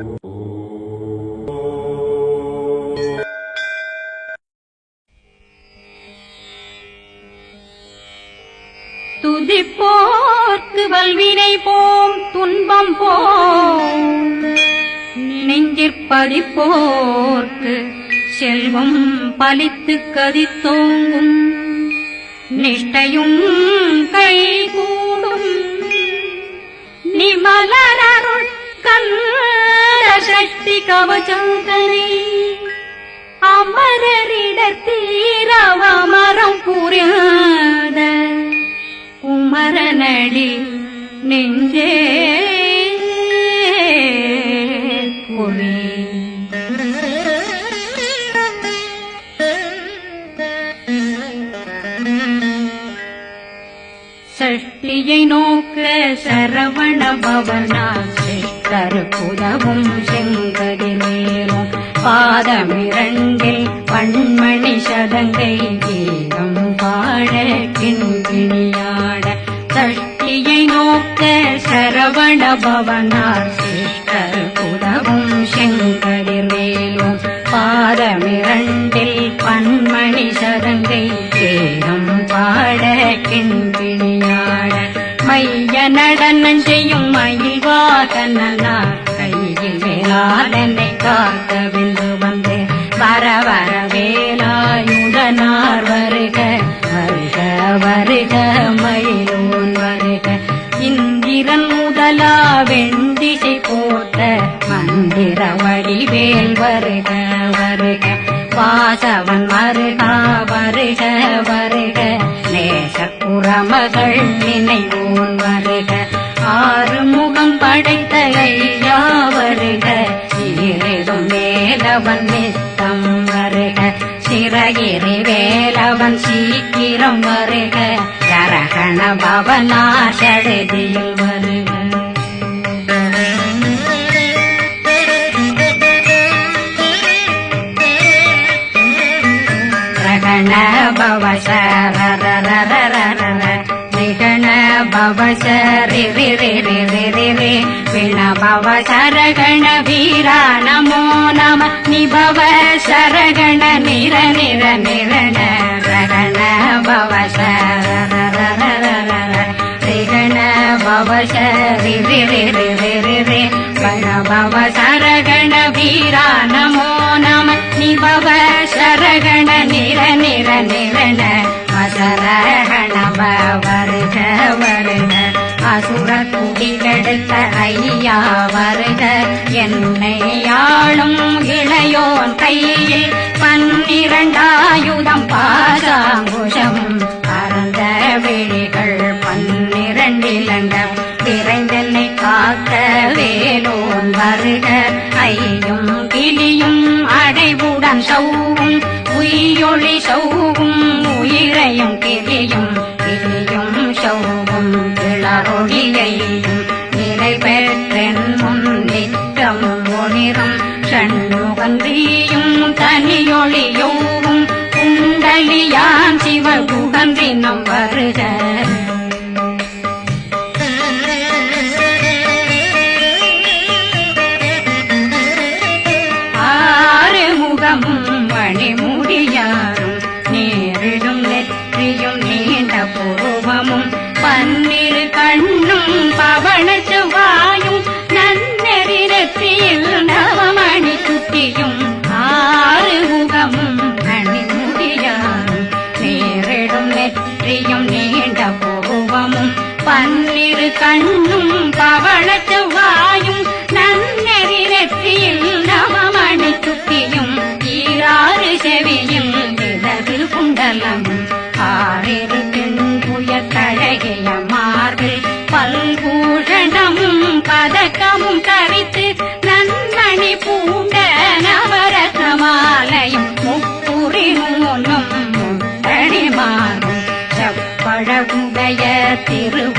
துதிப்போர்க்கு வல்வினை போம் துன்பம் போம். நெஞ்சிற்பதிப்போர்க்கு செல்வம் பலித்து கதித்தோங்கும். நிஷ்டையும் கை கூடும் நிமலரருள் கண் சக்தி கவச்சந்தனை அமரரிடத்தீரவமரம் புரியாத குமரனடி நெஞ்சே சஷ்டியை நோக்க சரவண பவனாக கருப்புதவும் புதவும் செங்கதிலேறும் பாதமிரண்டில் பண்மணி சதங்கை வீரம் பாட கிண்கிணியாட சஷ்டியை நோக்க சரவண பவனார் வாகனார் கையில் வேளாளனை காக்க விந்து வந்து வர வேலாயுதனார் வருக வருக வருக மயிலோன் வருக. இந்திரன் முதலா வெண்டிசை போட்ட மந்திர வடிவேல் வருக வருக. வாசவன் வருகா வருக வருக. நேசக்குறமகள் நினைவோன் வருக ஆறுமுகம் படைத்த ஐயா வருக சீரிடும் மேலவன் நித்தம் வருக. சிறகிரி வேலவன் சீக்கிரம் வருக. கரகண பவனா வருக. ரகண பவசரரரரரர பவசரி ரி ரி ரி ரி ரி ரி விண பவசரகண வீரா நமோ நம நிபவ சரகண நிர நிர நிரண ரகண பவசரரரரரர ரிகண பவசரி ரி ரி ரி ரி ரி ரி வண பவ சரகண வீரா நமோ நம நிபவ சரகண நிர நிர நிரண அசரகண வருக வருக அசுர குடிகெடுத்த ஐயா வருக என்னை ஆளும் இளையோன் கையில் பன்னிரண்டாயுதம் பாசாங்குஷம். பரந்த விழிகள் பன்னிரண்டிலங்க விரைந்தென்னை காக்க வேலோன் வருக. ஐயும் கிளியும் அடைவுடன் சௌவும் உயிரொளி சௌவும் உயிரையும் கிளியும் கிளியும் திரு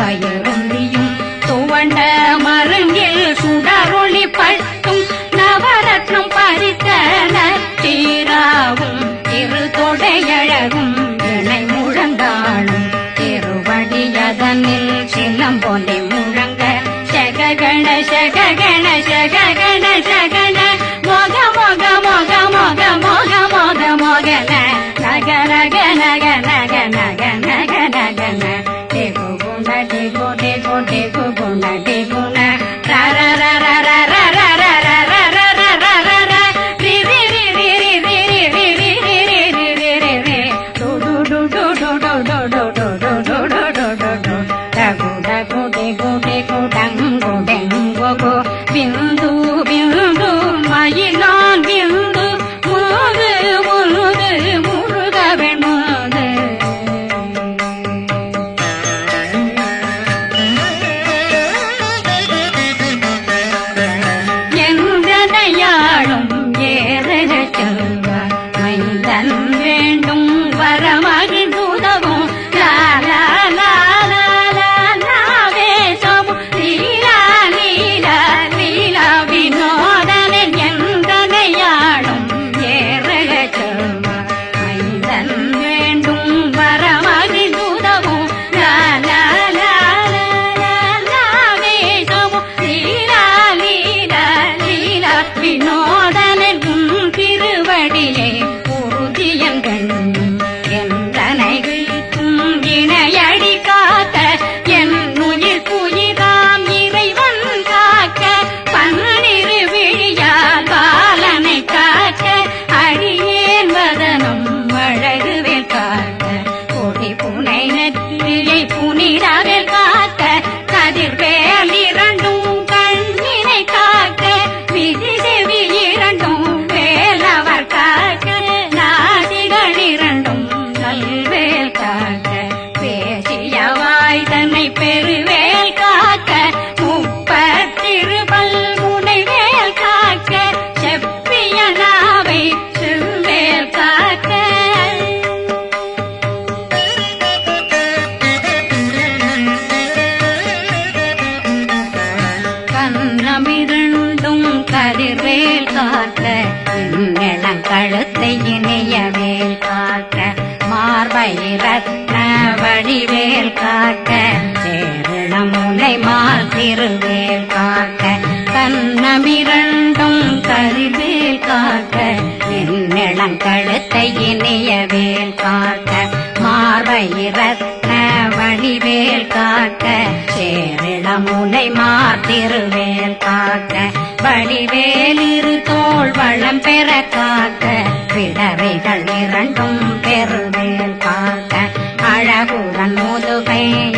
ரத்ன வழிவேல் காட்ட சேரணமுனை மால் திருவேல் காட்ட தன்னமிரண்டும் கருவேல் காட்ட என்னிளங்கழுத்தை இனியவேல் காட்ட மார்பை ரத்ன வழிவேல் காட்ட சேரிளமுனை மார்த்திருவேல் காட்ட வழிவேலிரு தோல் வளம் பெற காட்ட பிடவைகள் இரண்டும்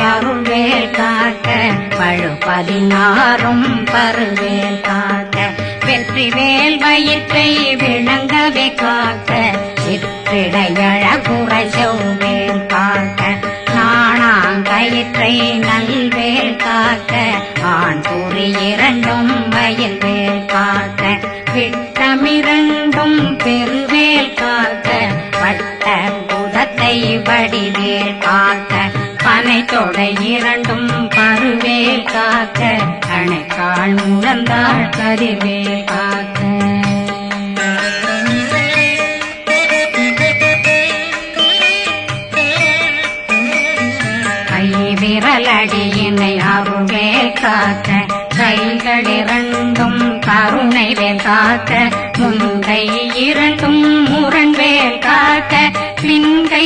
அருள்வேல் காட்ட பழு பதினாறும் பருவேல் காட்ட வெற்றி வேல் வயிற்றை விளங்கவே காட்ட சிற்றிடையழகுறை செவ்வேல் காட்ட நாணாங்கயிற்றை நல்வேல் காட்ட ஆண் கூறி இரண்டும் வயல் வேல் காக்க விட்டமிரண்டும் பெருவேல் காட்ட வட்ட புதத்தை வடிவேல் காட்ட பனை தொடை இரண்டும் பருவேல் காக்க அணைக்காள் முழந்தாள் கதிர்வேல் காக்க. கை விரலடியினை அருவேல் காக்க கைகள் இரண்டும் கருணை வேல் காக்க முன்கை இரண்டும் முரண்வேல் காக்க பின்கை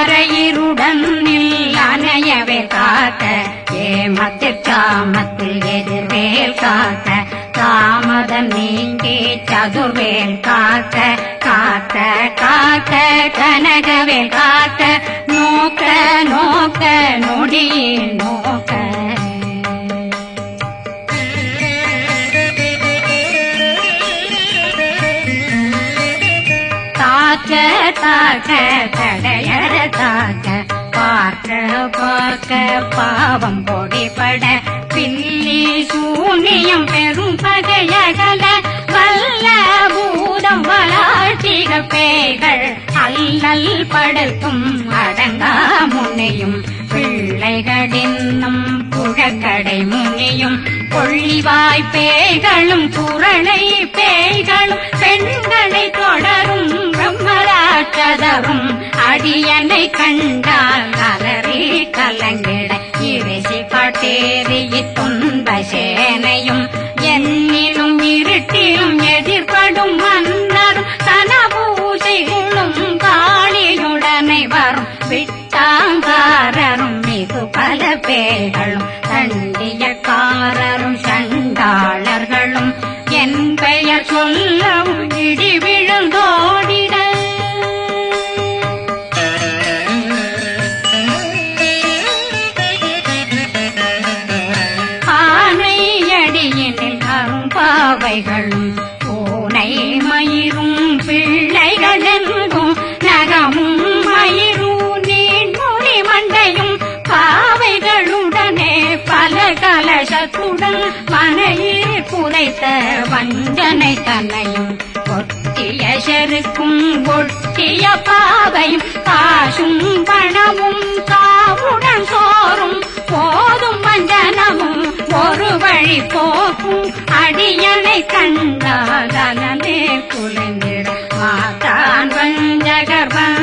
அரையிருடன் அணையவே காக்க. ஏமத்தில் காமத்தில் எதிர்வேல் காக்க. காமதம் நீங்கே சதுர்வேல் காக்க. காக்க காக்க கனகவேல் காக்க. நோக்க நோக்க நொடியில் நோக்க. தாக்க தாக்க தடையற தாக்க. பார்க்க பார்க்க பாவம் பொடிபட. பில்லி சூனியம் பெரும் பகையகல. வல்ல பூதம் வளாட்டிக பேய்கள். அல்லல் படுத்தும் அடங்கா முனையும். பிள்ளைகளின்னும் புழக்கடை கடை முனியும். கொள்ளிவாய் பேய்களும் குரளை பேய்களும். பெண்களை தொடரும் கதவும் அடியனை கண்டால் அலறி கலங்கிட இறைசி காட்டேறிய துன்ப சேனையும் என்னிலும் இருட்டிலும் எதிர்படும் மன்னரும் தனபூசைகளும் காளியுடனை வரும். விட்டாங்காரரும் மிகு பல பேர்களும் தண்டியக்காரரும் சண்டாளர்களும் என் பெயர் சொல்ல புதைத்த வஞ்சனை தன்னையும் ஒட்டிய செருக்கும் ஒட்டிய பாவையும் காசும் பணமும் காவுடன் சோறும் போதும் வஞ்சனமும் ஒரு வழி போக்கும் அடியனை கண்டாதலே குலைந்திட மாத்தான் வஞ்சகர்வன்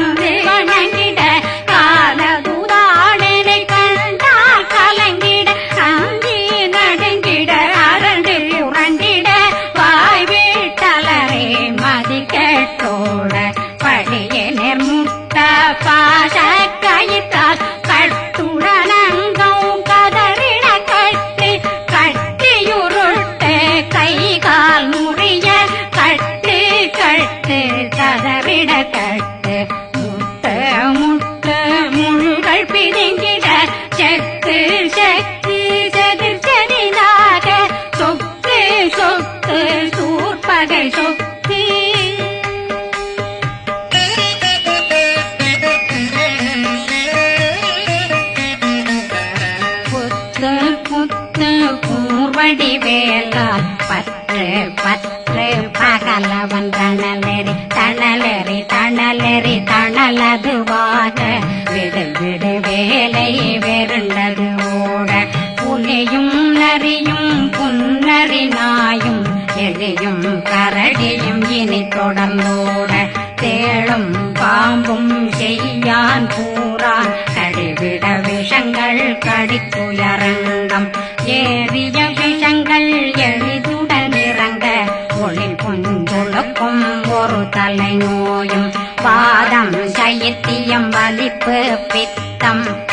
கடித்து கடித்துயரங்கம். ஏறிய விஷங்கள் எளிதுடன் இறங்க ஒளில் புஞ்சுழுக்கும் ஒரு தலை நோயும். பாதம் சைத்தியம் வலிப்பு பித்தம்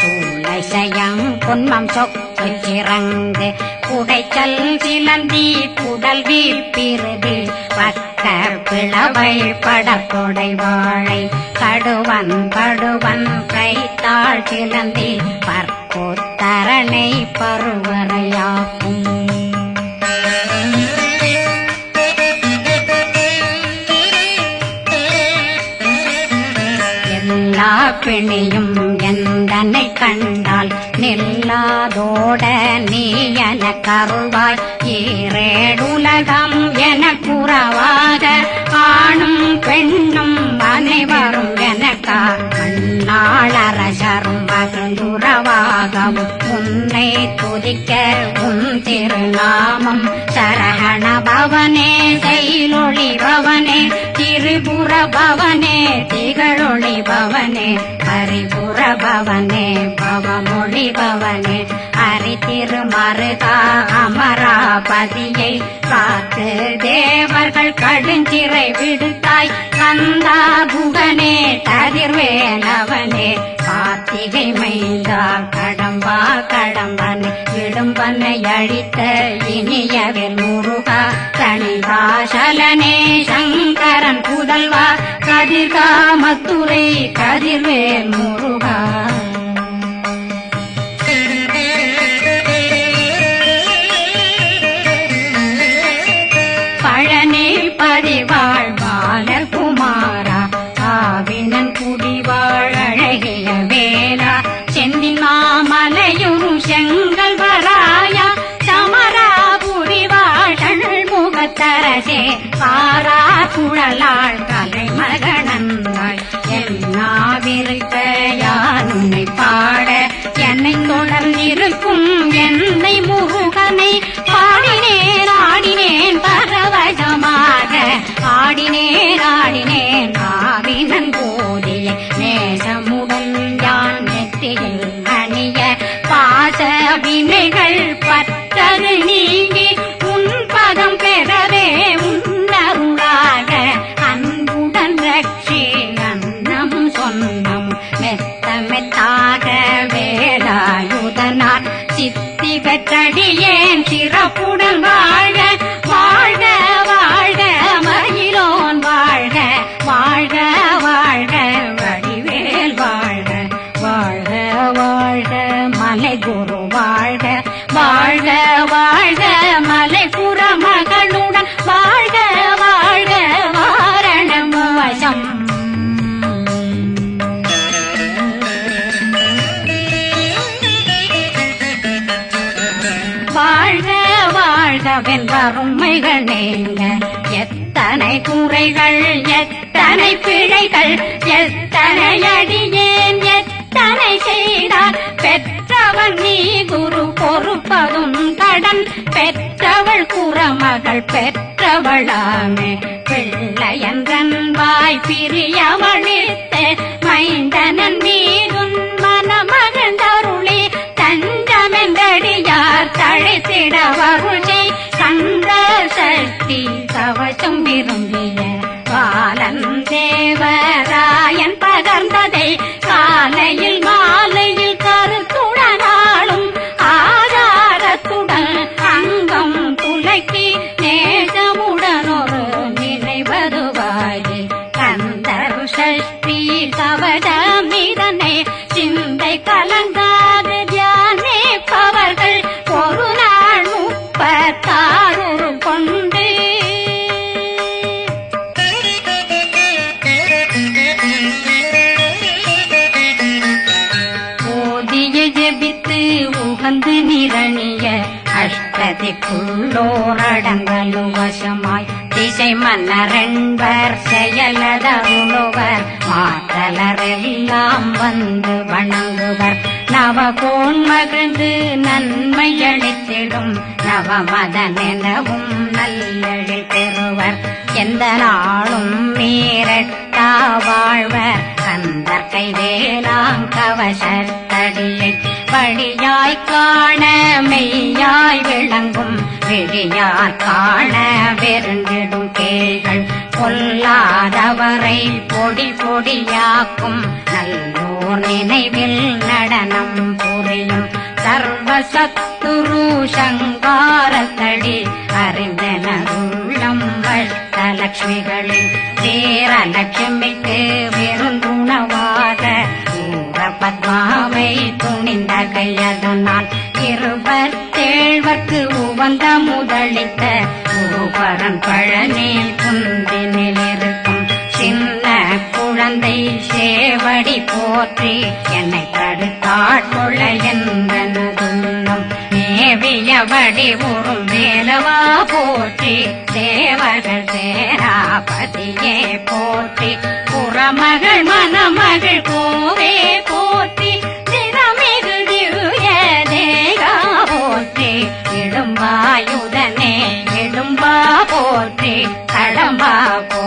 சயம் பொன்மம் சொக்கு சிறங்கு குடைச்சல் சிலந்தி குடல் வீழ்பிறுதி பக்க பிளவை படக்கொடை வாழை. கடுவன் படுவன் கைத்தாள் சிலந்தி பர் பற்போத்தரணை பருவரையாக்கும் எல்லா பிணியும் எந்தனை கண்டால் நெல்லாதோட நீ என கருவாய். ஏறேடுலகம் என குறவாக ஆணும் பெண்ணும் அனைவரும் எனக்கார் கண்ணாளரசரும் மகிழ்ந்துறவாகவும் உன்னை துதிக்க உன் திருநாமம் சரகண பவனே செயலொளி பவனே திரிபுர பவனே திகழொளி பவனே ஹரிபுர பவனே பவமொழி பவனே ஹரி திருமருகா பதியை காத்து தேவர்கள் கடுஞ்சிறை விடுத்தாய். கந்தா புகனே ததிர்வேனவனே கார்த்திகை மைந்தா கடம்பா கடம்பனை விடும்பனை அழித்த இனியவில் முருகா தனிவாசலனே சங்கரன் புதல்வா கதிர்காமத்துறை கதிர்வேல் முருகா. por பிழைகள் எத்தனை பிழைகள் எத்தனை அடியேன் எத்தனை செய்தார். பெற்றவள் நீ குரு பொறுப்பதும் கடன். பெற்றவள் குறமகள் பெற்றவளாமே. பிள்ளையன்றன் வாய் பிரியவழித்து மைந்தனன் மீதுன் மனமகிழ்ந்தருளி. தஞ்சமென்றடியார் தழைத்திட வருஷை கந்த சக்தி கவசம் விரும்பிய. பகர்ந்ததை காலையில் அஷ்டதிக்குள்ளோரடங்கலு வசமாய் திசை மன்னரென்பர் செயலத செயலதருளுவர் மாற்றலரெல்லாம் வந்து வணங்குவர். நவகோன் மகிழ்ந்து நன்மை அளித்திடும் நவமதனெனவும் நல்லெழில் பெறுவர். எந்த நாளும் மீறட்டா வாழ்வர் கந்தர் கைவேலாம் கவசத்தடியை படியாய் காண மெய்யாய் விளங்கும். விழியார் காண வெருண்டிடும் கேள்கள் பொல்லாதவரை பொடி பொடியாக்கும் நல்லோர் நினைவில் நடனம் புரியும் சர்வசத்துரு சங்காரத்தடி அறிந்தனருள்ளம் வஷ்டலட்சுமிகளின் வீரலட்சுமிக்கு விருந்துணவாக ஊர பத்மாவை துணிந்த கையதனால் இருவர் தேழ்வர்க்கு உவந்த முதலித்த ஊபரன் பழனில் குந்தினில் இருக்கும் சின்ன குழந்தை சேவடி போற்றி என்னை தடுத்தாட்கொள்ள என்பனதுள்ளம் மேவியபடி உறும் வேலவா போற்றி தேவர்கள் சேராபதியே போற்றி. புறமகள் மணமகள் கோவே போ போற்றி கடம்பா போ